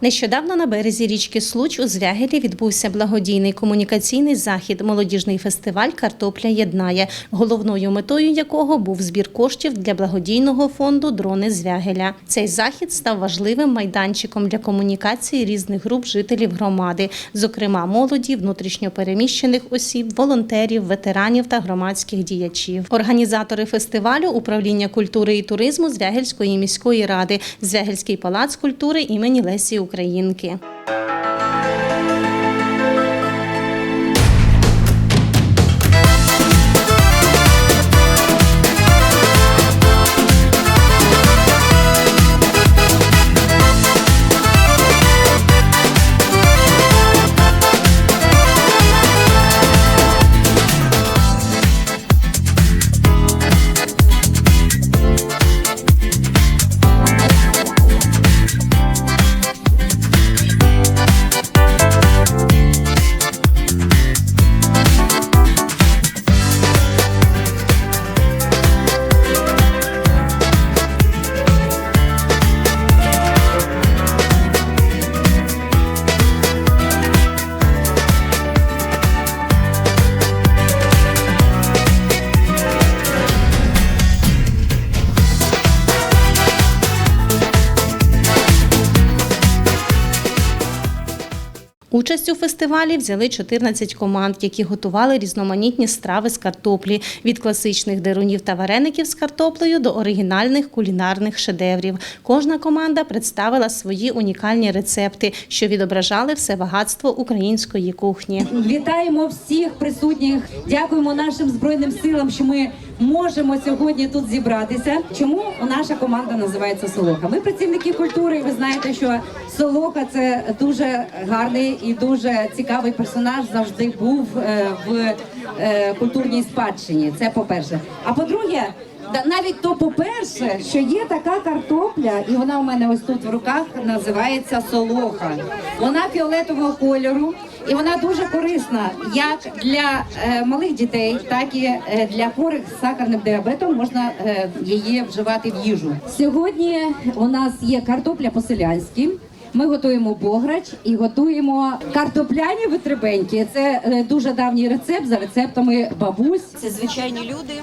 Нещодавно на березі річки Случ у Звягелі відбувся благодійний комунікаційний захід молодіжний фестиваль Картопля єднає, головною метою якого був збір коштів для благодійного фонду Дрони Звягеля. Цей захід став важливим майданчиком для комунікації різних груп жителів громади, зокрема молоді, внутрішньопереміщених осіб, волонтерів, ветеранів та громадських діячів. Організатори фестивалю управління культури і туризму Звягельської міської ради, Звягельський палац культури імені Лесі Українки. Участь у фестивалі взяли 14 команд, які готували різноманітні страви з картоплі від класичних дерунів та вареників з картоплею до оригінальних кулінарних шедеврів. Кожна команда представила свої унікальні рецепти, що відображали все багатство української кухні. Вітаємо всіх присутніх. Дякуємо нашим збройним силам, що ми можемо сьогодні тут зібратися. Чому наша команда називається Солоха? Ми працівники культури. Ви знаєте, що Солоха це дуже гарний і дуже цікавий персонаж. Завжди був е, в е, культурній спадщині. Це по перше. А по-друге. Навіть то по-перше, що є така картопля, і вона у мене ось тут в руках називається солоха. Вона фіолетового кольору, і вона дуже корисна як для е, малих дітей, так і е, для хворих з сахарним діабетом можна е, її вживати в їжу. Сьогодні у нас є картопля по-селянськи. Ми готуємо бограч і готуємо картопляні витребеньки. Це е, дуже давній рецепт за рецептами бабусь. Це звичайні люди,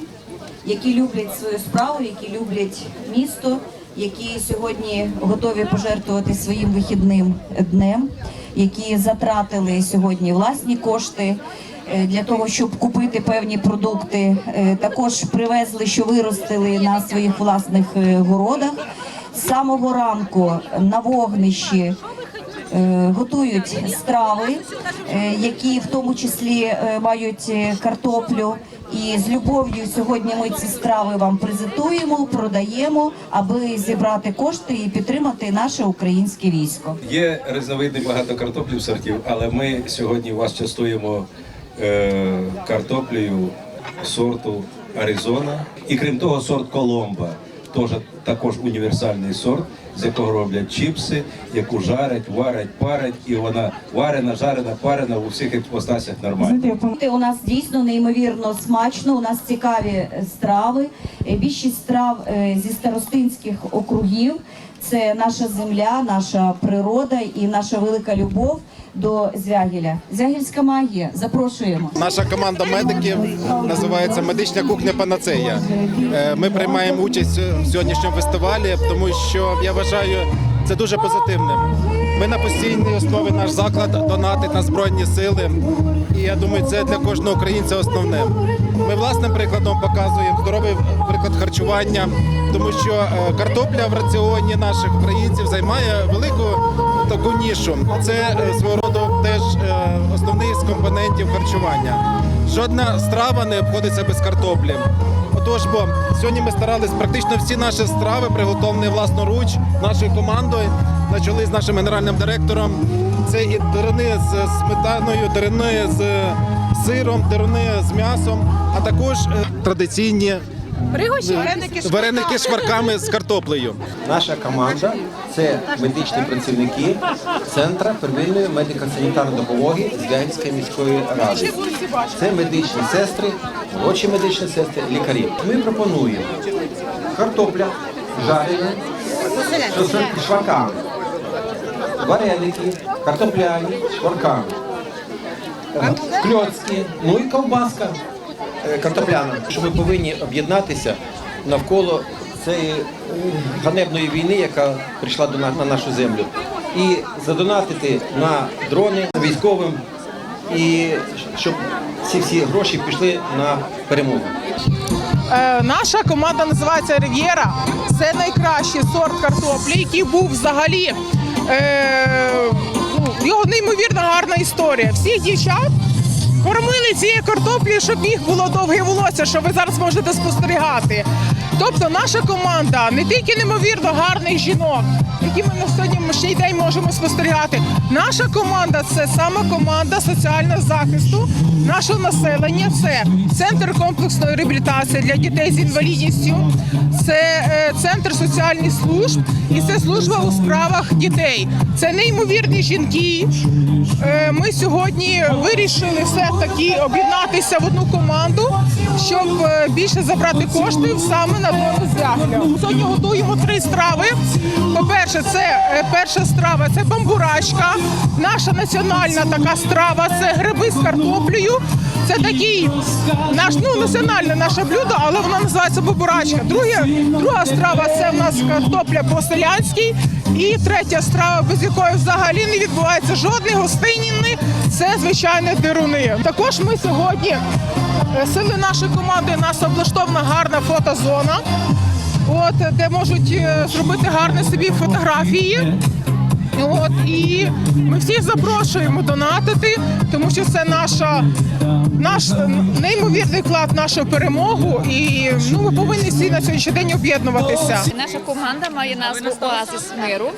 які люблять свою справу, які люблять місто, які сьогодні готові пожертвувати своїм вихідним днем, які затратили сьогодні власні кошти. е, Для того щоб купити певні продукти, Е, також привезли, що виростили на своїх власних е, городах. З самого ранку на вогнищі готують страви, які в тому числі мають картоплю. І з любов'ю сьогодні ми ці страви вам презентуємо, продаємо, аби зібрати кошти і підтримати наше українське військо. Є різновидний багато картоплів сортів, але ми сьогодні вас частуємо е, картоплею сорту Аризона. І крім того, сорт Коломба, теж також універсальний сорт, з якого роблять чіпси, яку жарять, варять, парять, і вона варена, жарена, парена у всіх експостасях нормально. У нас дійсно неймовірно смачно. У нас цікаві е, страви. Е, Більшість страв е, зі старостинських округів. Це наша земля, наша природа і наша велика любов до Звягіля. Звягільська магія. Запрошуємо. Наша команда медиків називається Медична кухня Панацея. Е, Ми приймаємо участь в сьогоднішньому фестивалі, тому що я вважаю це дуже позитивним. Ми на постійній основі наш заклад донатить на збройні сили. І я думаю, це для кожного українця основне. Ми власним прикладом показуємо здоровий приклад харчування, тому що е, картопля в раціоні наших українців займає велику таку нішу. Це е, свого роду теж е, основний з компонентів харчування. Жодна страва не обходиться без картоплі. Отож, бо сьогодні ми старались практично всі наші страви приготовлені власноруч нашою командою, на чолі з нашим генеральним директором. Це і деруни з сметаною, деруни з сиром, деруни з м'ясом, а також е, традиційні вареники з шварками з картоплею. Наша команда це медичні працівники Центра первинної медико-санітарної допомоги Звягільської міської ради. Це медичні сестри, молодші медичні сестри, лікарі. Ми пропонуємо картопля жарена з шварками. Вареники, картопляні, шкварками, кльоцки, ну і ковбаска е, картопляна. Що ми повинні об'єднатися навколо цієї е, ганебної війни, яка прийшла до нас на нашу землю, і задонатити на дрони військовим, і щоб ці всі гроші пішли на перемогу. Е, наша команда називається Рив'єра. Це найкращий сорт картоплі, який був взагалі. Е, ну, його неймовірно гарна історія. Всіх дівчат кормили цією картоплі, щоб їх було довге волосся, що ви зараз можете спостерігати. Тобто наша команда не тільки неймовірно гарних жінок, які ми на сьогоднішній день можемо спостерігати. Наша команда це саме команда соціального захисту нашого населення. Це центр комплексної реабілітації для дітей з інвалідністю, це е, центр соціальних служб і це служба у справах дітей. Це неймовірні жінки. Е, Ми сьогодні вирішили все таки об'єднатися в одну команду, щоб е, більше забрати коштів саме на дому. Сьогодні готуємо три страви. По-перше, це е, перша страва це бамбурачка. Наша національна така страва це гриби з картоплею. Це такий наш ну національне наше блюдо, але воно називається бамбурачка. Друге, друга страва це в нас картопля по-селянськи. І третя страва, без якої взагалі не відбувається жодних гостинні, це звичайно дируни. Також ми сьогодні е, сили нашої команди нас облаштована гарна фотозона, от де можуть е, зробити гарні собі фотографії. От і ми всіх запрошуємо донатити, тому що це наша наш неймовірний вклад в нашу перемогу. І ну ми повинні всі на сьогоднішній день об'єднуватися. Наша команда має назву Оазис миру,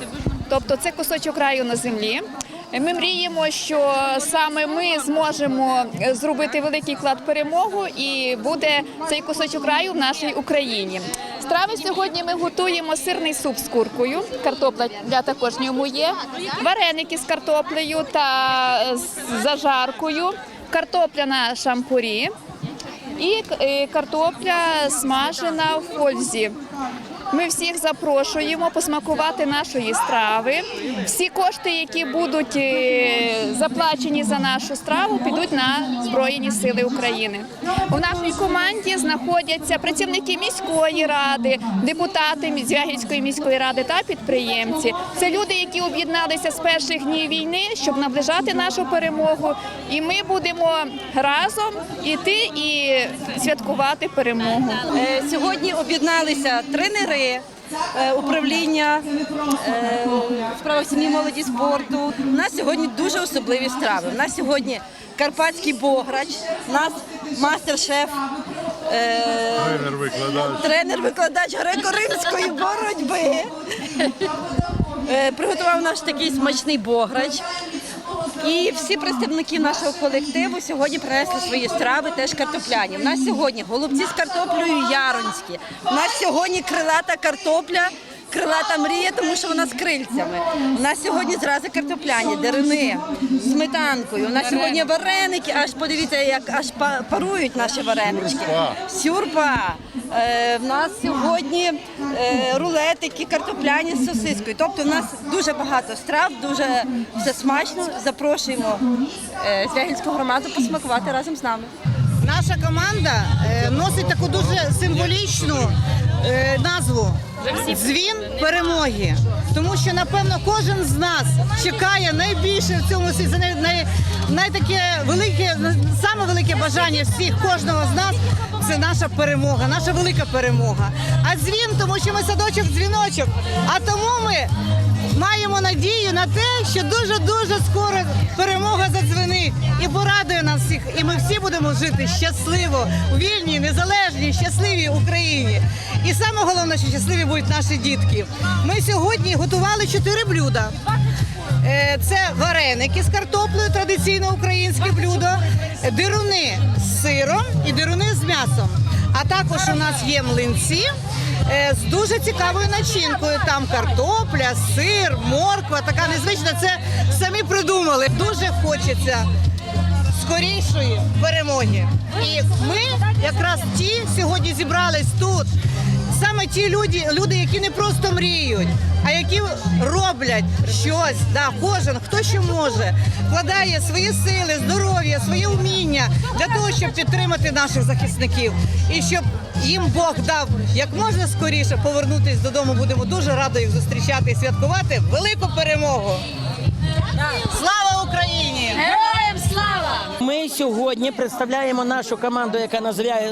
тобто це кусочок раю на землі. Ми мріємо, що саме ми зможемо зробити великий вклад в перемогу, і буде цей кусочок раю в нашій Україні. Страви сьогодні ми готуємо сирний суп з куркою, картопля для також ньому є, вареники з картоплею та з зажаркою, картопля на шампурі. І е, картопля смажена в фользі. Ми всіх запрошуємо посмакувати нашої страви. Всі кошти, які будуть е, заплачені за нашу страву, підуть на Збройні Сили України. У нашій команді знаходяться працівники міської ради, депутати Звягільської міської ради та підприємці. Це люди, які об'єдналися з перших днів війни, щоб наближати нашу перемогу. І ми будемо разом іти і святкувати перемогу. Е, Сьогодні об'єдналися тренери, е, управління е, в справах сім'ї молоді спорту. У нас сьогодні дуже особливі страви. У нас сьогодні карпатський бограч, у нас мастер-шеф. Тренер-викладач греко-римської боротьби. Е, Приготував наш такий смачний бограч. І всі представники нашого колективу сьогодні принесли свої страви, теж картопляні. У нас сьогодні голубці з картоплею яронські. У нас сьогодні крилата картопля, крилата мрія, тому що вона з крильцями. У нас сьогодні зрази картопляні, дерени, з сметанкою. У нас сьогодні вареники, аж подивіться, як аж па- парують наші варенички. Сюрпа. Е, в нас сьогодні е, рулетики картопляні з сосискою. Тобто в нас дуже багато страв, дуже все смачно. Запрошуємо е, Звягільську громаду посмакувати разом з нами. Наша команда носить таку дуже символічну назву Дзвін перемоги. Тому що, напевно, кожен з нас чекає найбільше в цьому світі, най, най, найтаке велике, саме велике бажання всіх, кожного з нас це наша перемога, наша велика перемога. А дзвін, тому що ми садочок дзвіночок. А тому ми маємо надію на те, що дуже дуже скоро перемога задзвенить і порадує нас всіх. І ми всі будемо жити щасливо у вільній, незалежній, щасливій Україні. І саме головне, що щасливі будуть наші дітки. Ми сьогодні готували чотири блюда. Е, Це вареники з картоплею, традиційне українське блюдо, дируни з сиром і дируни з м'ясом. А також у нас є млинці е, з дуже цікавою начинкою. Там картопля, сир, морква, така незвична. Це самі придумали. Дуже хочеться скорішої перемоги. І ми якраз ті сьогодні зібрались тут. Саме ті люди, люди, які не просто мріють, а які роблять щось. Да, кожен, хто що може, вкладає свої сили, здоров'я, своє вміння для того, щоб підтримати наших захисників. І щоб їм Бог дав як можна скоріше повернутися додому. Будемо дуже радо їх зустрічати і святкувати велику перемогу. Слава! Сьогодні представляємо нашу команду, яка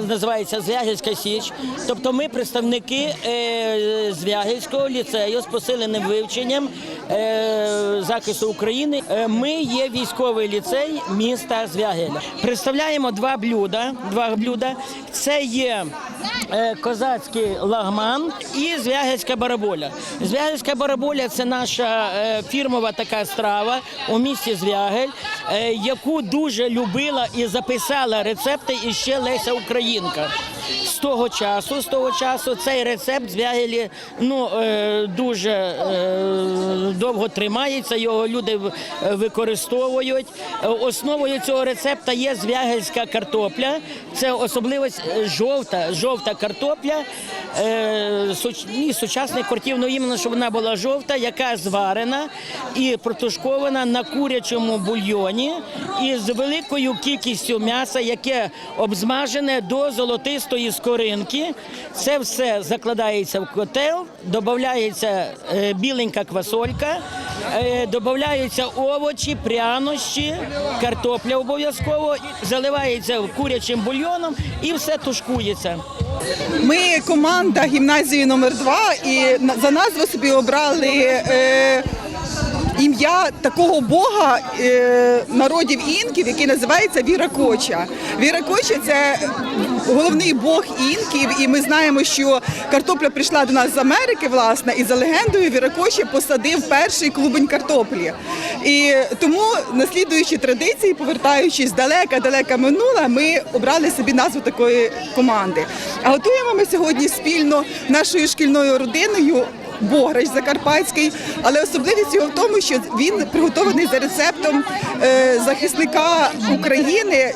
називається Звягельська Січ. Тобто ми представники е, Звягельського ліцею з посиленим вивченням е, захисту України. Е, ми є військовий ліцей міста Звягеля. Представляємо два блюда. Два блюда. Це є козацький лагман і звягельська бараболя. Звягельська бараболя це наша фірмова така страва у місті Звягель, яку дуже любила і записала рецепти іще Леся Українка. З того часу, з того часу цей рецепт Звягелі ну, е, дуже е, довго тримається, його люди використовують. Основою цього рецепта є звягельська картопля. Це особливість е, жовта, жовта картопля, ні, сучасних кортів, ну іменно, щоб вона була жовта, яка зварена і протушкована на курячому бульйоні із великою кількістю м'яса, яке обзмажене до золотистої скоринки. Це все закладається в котел, додається е, біленька квасолька, е, додаються овочі, прянощі, картопля обов'язково, заливається курячим бульйоном і все тушкується. Ми команда гімназії номер 2 і за назву собі обрали е, ім'я такого бога е, народів інків, який називається Віракоча. Віракоча це головний бог інків, і ми знаємо, що картопля прийшла до нас з Америки, власне, і за легендою Віракоча посадив перший клубень картоплі. І тому, наслідуючи традиції, повертаючись далека-далека минула, ми обрали собі назву такої команди. А готуємо ми сьогодні спільно нашою шкільною родиною. Бограч Закарпатський, але особливість його в тому, що він приготований за рецептом е, захисника України,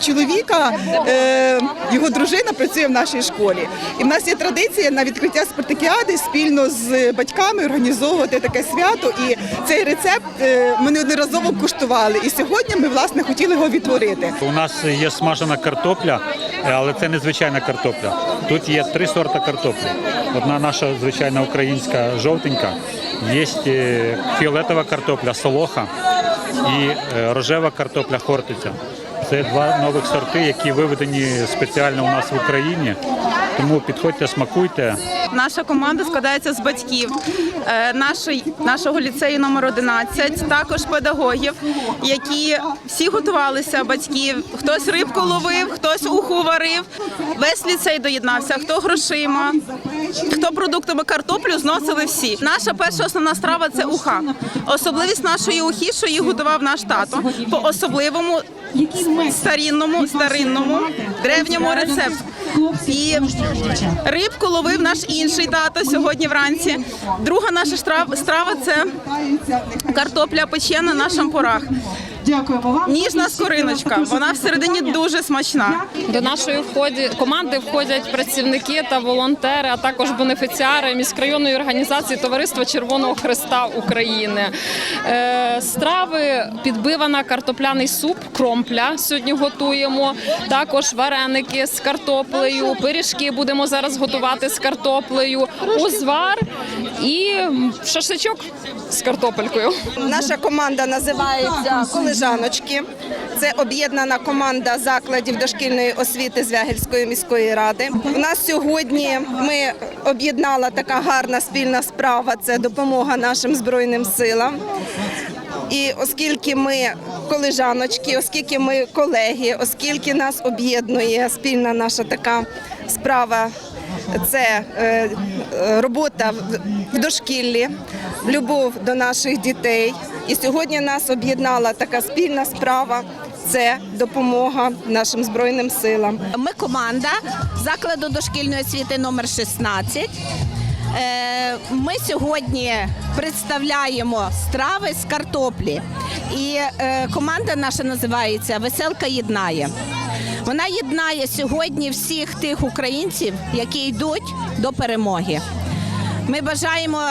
чоловіка. Е, його дружина працює в нашій школі. І в нас є традиція на відкриття спартакіади спільно з батьками організовувати таке свято. І цей рецепт е, ми неодноразово куштували. І сьогодні ми власне хотіли його відтворити. У нас є смажена картопля, але це не звичайна картопля. Тут є три сорти картоплі. Одна наша звичайна українська жовтенька, є е, фіолетова картопля, солоха і е, рожева картопля хортиця. Це два нових сорти, які виведені спеціально у нас в Україні. Тому підходьте, смакуйте. Наша команда складається з батьків е, нашої, нашого ліцею номер 11, також педагогів, які всі готувалися, батьків. Хтось рибку ловив, хтось уху варив. Весь ліцей доєднався, хто грошима, хто продуктами картоплю зносили всі. Наша перша основна страва це уха. Особливість нашої ухи, що її готував наш тато по особливому старінному, старинному, древньому рецепту. І рибку ловив наш інший тато сьогодні вранці. Друга наша страва це картопля печена на шампурах. Ніжна скориночка, вона всередині дуже смачна. До нашої вході команди входять працівники та волонтери, а також бенефіціари міськрайонної організації Товариства Червоного Христа України. Е, страви підбивана картопляний суп, кромпля. Сьогодні готуємо. Також вареники з картоплею, пиріжки будемо зараз готувати з картоплею, узвар і шашличок з картопелькою. Наша команда називається Колежаночки. Це об'єднана команда закладів дошкільної освіти Звягельської міської ради. У нас сьогодні ми об'єднала така гарна спільна справа. Це допомога нашим збройним силам. І оскільки ми колежаночки, оскільки ми колеги, оскільки нас об'єднує спільна наша така справа, це е, е, робота в- дошкіллі, любов до наших дітей. І сьогодні нас об'єднала така спільна справа. Це допомога нашим збройним силам. Ми команда закладу дошкільної освіти номер 16. Е, Ми сьогодні представляємо страви з картоплі. І команда наша називається Веселка єднає. Вона єднає сьогодні всіх тих українців, які йдуть до перемоги. Ми бажаємо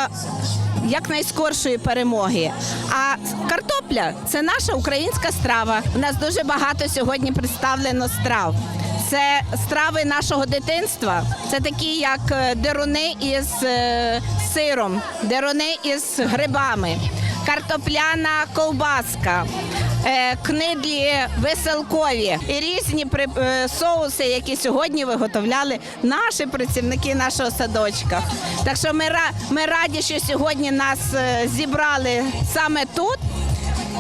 якнайскоршої перемоги. А картопля це наша українська страва. У нас дуже багато сьогодні представлено страв. Це страви нашого дитинства. Це такі, як е, деруни із е, сиром, деруни із грибами, картопляна ковбаска, е, книдлі веселкові і різні при- е, соуси, які сьогодні виготовляли наші працівники нашого садочка. Так що ми, ми раді, що сьогодні нас е, зібрали саме тут,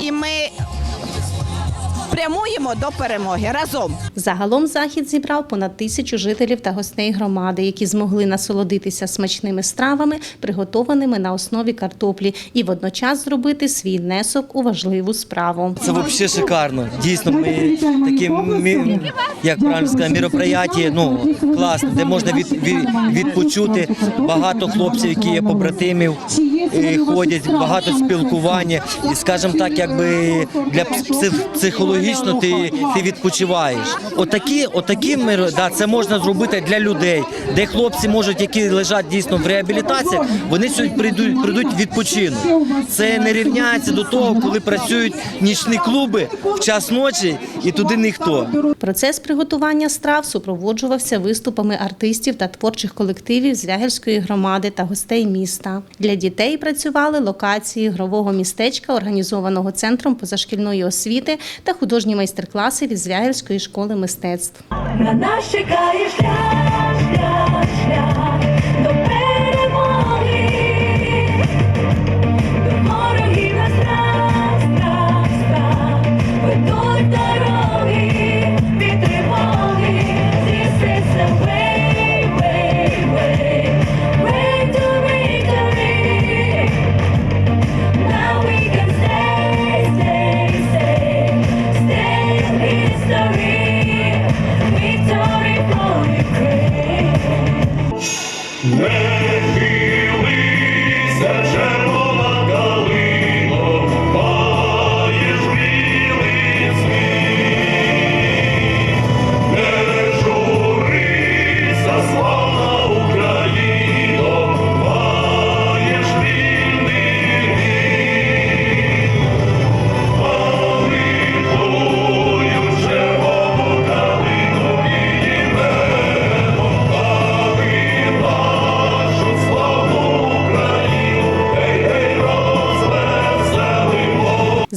і ми прямуємо до перемоги разом. Загалом захід зібрав понад тисячу жителів та гостей громади, які змогли насолодитися смачними стравами, приготованими на основі картоплі, і водночас зробити свій внесок у важливу справу. Це взагалі шикарно. Дійсно, ми такі як правильно сказати, мероприятия, ну класно, де можна від, від, відпочути. Багато хлопців, які є побратимів, е, ходять, багато спілкування. І скажімо так, якби для псих- психологічно ти, ти відпочиваєш. Отакі, отакі мир, да, це можна зробити для людей, де хлопці можуть, які лежать дійсно в реабілітації, вони сьогодні прийдуть, прийдуть відпочинок. Це не рівняється до того, коли працюють нічні клуби в час ночі і туди ніхто. Процес приготування страв супроводжувався виступами артистів та творчих колективів Звягельської громади та гостей міста. Для дітей працювали локації ігрового містечка, організованого центром позашкільної освіти та художні майстер-класи від Звягельської школи мистецтв. На нас чекає шлях, шлях, шлях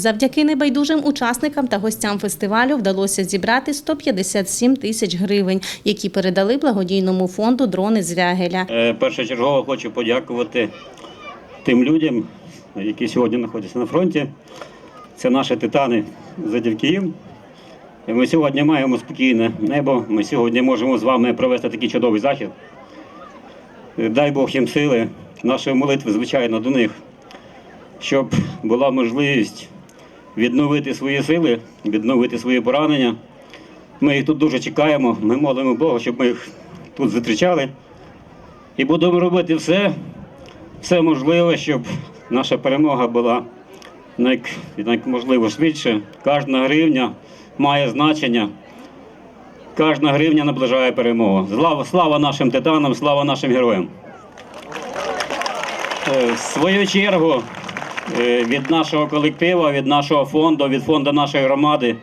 Завдяки небайдужим учасникам та гостям фестивалю вдалося зібрати 157 тисяч гривень, які передали благодійному фонду дрони Звягеля. Е, Першочергово хочу подякувати тим людям, які сьогодні знаходяться на фронті. Це наші титани їм. Ми сьогодні маємо спокійне небо. Ми сьогодні можемо з вами провести такий чудовий захід. Дай Бог їм сили, наші молитви, звичайно, до них, щоб була можливість відновити свої сили, відновити свої поранення. Ми їх тут дуже чекаємо. Ми молимо Бога, щоб ми їх тут зустрічали. І будемо робити все, все можливе, щоб наша перемога була як, як можливо швидше. Кожна гривня має значення. Кожна гривня наближає перемогу. Слава, слава нашим титанам, слава нашим героям. Е, В свою чергу від нашого колективу, від нашого фонду, від фонду нашої громади.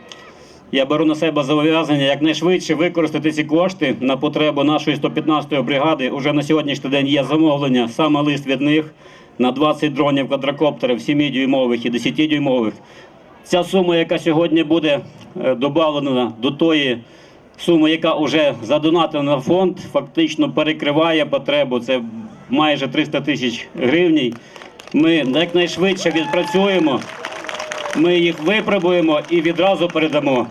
Я беру на себе зобов'язання якнайшвидше використати ці кошти на потребу нашої 115-ї бригади. Уже на сьогоднішній день є замовлення, саме лист від них на 20 дронів квадрокоптерів 7-дюймових і 10-дюймових. Ця сума, яка сьогодні буде е, додана до тої суми, яка вже задонатена на фонд, фактично перекриває потребу. Це майже 300 тисяч гривень. Ми якнайшвидше відпрацюємо. Ми їх випробуємо і відразу передамо.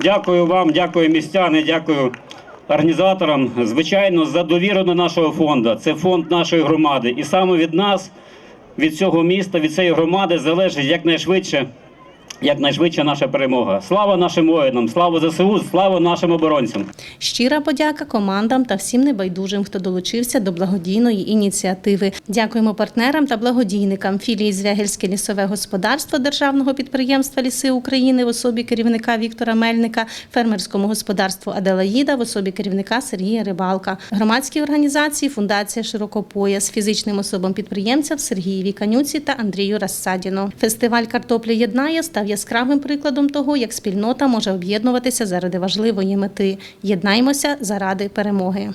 Дякую вам, дякую містяни, дякую організаторам. Звичайно, за довіру до нашого фонду. Це фонд нашої громади. І саме від нас, від цього міста, від цієї громади залежить якнайшвидше якнайшвидше наша перемога. Слава нашим воїнам, слава ЗСУ, слава нашим оборонцям. Щира подяка командам та всім небайдужим, хто долучився до благодійної ініціативи. Дякуємо партнерам та благодійникам філії Звягельське лісове господарство державного підприємства Ліси України в особі керівника Віктора Мельника, фермерському господарству Аделаїда в особі керівника Сергія Рибалка, громадській організації Фундація Широкопояс, фізичним особам підприємцям Сергієві Канюці та Андрію Рассадіну. Фестиваль картопля єднає яскравим прикладом того, як спільнота може об'єднуватися заради важливої мети. Єднаймося заради перемоги.